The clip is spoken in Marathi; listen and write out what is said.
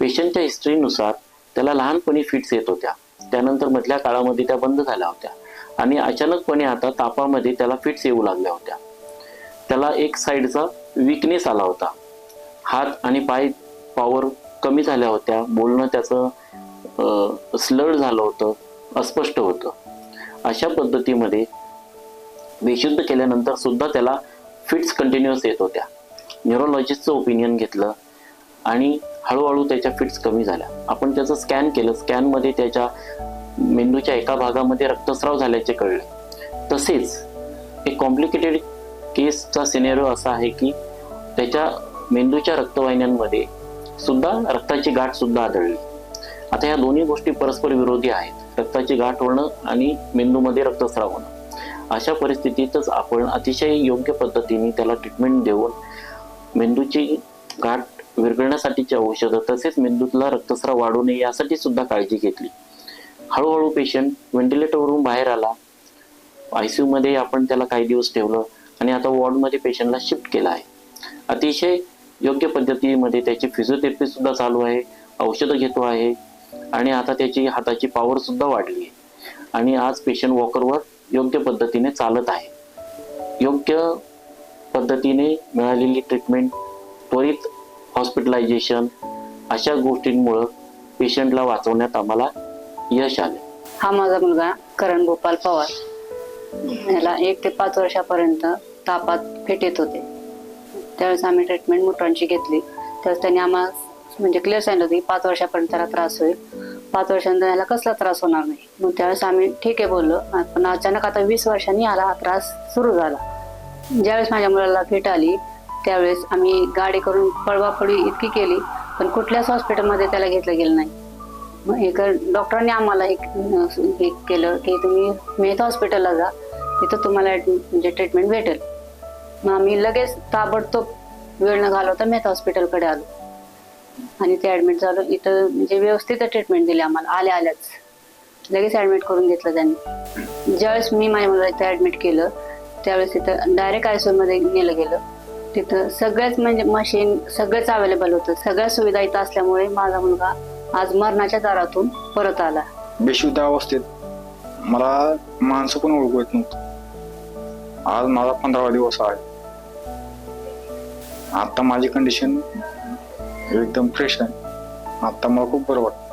पेशंटच्या हिस्ट्रीनुसार त्याला लहानपणी फिट्स येत होत्या. त्यानंतर मधल्या काळामध्ये त्या बंद झाल्या होत्या आणि अचानकपणे आता तापामध्ये त्याला फिट्स येऊ लागल्या होत्या. त्याला एक साईडचा विकनेस आला होता. हात आणि पाय पॉवर कमी झाल्या होत्या. बोलणं त्याचं स्लड झालं होतं अस्पष्ट होतं. अशा पद्धतीमध्ये बेशुद्ध केल्यानंतर सुद्धा त्याला फिट्स कंटिन्युअस येत होत्या. न्युरोलॉजिस्टचं ओपिनियन घेतलं आणि हळूहळू त्याच्या फिट्स कमी झाल्या. आपण त्याचं स्कॅन केलं. स्कॅनमध्ये त्याच्या मेंदूच्या एका भागामध्ये रक्तस्राव झाल्याचे कळले. तसेच एक कॉम्प्लिकेटेड केसचा सिनेरिओ असा आहे की त्याच्या मेंदूच्या रक्तवाहिन्यांमध्ये सुद्धा रक्ताची गाठ सुद्धा आढळली. आता ह्या दोन्ही गोष्टी परस्पर विरोधी आहेत. रक्ताची गाठ होणं आणि मेंदूमध्ये रक्तस्राव होणं. अशा परिस्थितीतच आपण अतिशय योग्य पद्धतीने त्याला ट्रीटमेंट देऊन मेंदूची गाठ विरघळण्यासाठीची औषधं तसेच मेंदूतला रक्तस्राव वाढू नये यासाठी सुद्धा काळजी घेतली. हळूहळू पेशंट व्हेंटिलेटरवरून बाहेर आला. आय सी यूमध्ये आपण त्याला काही दिवस ठेवलं आणि आता वॉर्डमध्ये पेशंटला शिफ्ट केलं आहे. अतिशय योग्य पद्धतीमध्ये त्याची फिजिओथेरपी सुद्धा चालू आहे औषधं घेतो आहे आणि आता त्याची हाताची पॉवर सुद्धा वाढली आहे. आणि आज पेशंट वॉकरवर योग्य पद्धतीने चालत आहे. योग्य पद्धतीने मिळालेली ट्रीटमेंट त्वरित हॉस्पिटलायझेशन अशा गोष्टींमुळं पेशंटला वाचवण्यात आम्हाला यश आले. हा माझा मुलगा करण गोपाल पवार. याला एक ते पाच वर्षापर्यंत तापात फिट येत होते. त्यावेळेस आम्ही ट्रीटमेंट मुट्रांची घेतली. त्यावेळेस त्यांनी आम्हाला म्हणजे क्लिअर सांगितलं होतं की पाच वर्षापर्यंत त्याला त्रास होईल. पाच वर्षानंतर याला कसला त्रास होणार नाही. मग त्यावेळेस आम्ही ठीक आहे बोललो. पण अचानक आता वीस वर्षांनी याला हा त्रास सुरू झाला. ज्यावेळेस माझ्या मुलाला फिट आली त्यावेळेस आम्ही गाडी करून पळवापळी इतकी केली पण कुठल्याच हॉस्पिटलमध्ये त्याला घेतलं गेलं नाही. मग एक डॉक्टरांनी आम्हाला एक हे केलं की तुम्ही मेहता हॉस्पिटलला जा तिथं तुम्हाला म्हणजे ट्रीटमेंट भेटेल. मग आम्ही लगेच ताबडतोब वेळ न घालवता मेहता हॉस्पिटलकडे आलो. आणि ते ॲडमिट झालो इथं म्हणजे व्यवस्थित ट्रीटमेंट दिली आम्हाला आल्या आल्याच. लगेच ॲडमिट करून घेतलं त्यांनी. ज्यावेळेस मी माझ्या मुलाला इथं ॲडमिट केलं त्यावेळेस तिथं डायरेक्ट आयसीयू मध्ये नेलं गेलं. तिथं सगळ्याच म्हणजे मशीन सगळंच अवेलेबल होतं. सगळ्या सुविधा इथं असल्यामुळे माझा मुलगा आज मरणाच्या दारातून परत आला. बेशुद्ध अवस्थेत मला माणसं पण ओळखू येत नव्हतं. आज माझा पंधरावा दिवस आहे. आता माझी कंडिशन एकदम फ्रेश आहे. आता मला खूप बरं वाटतं.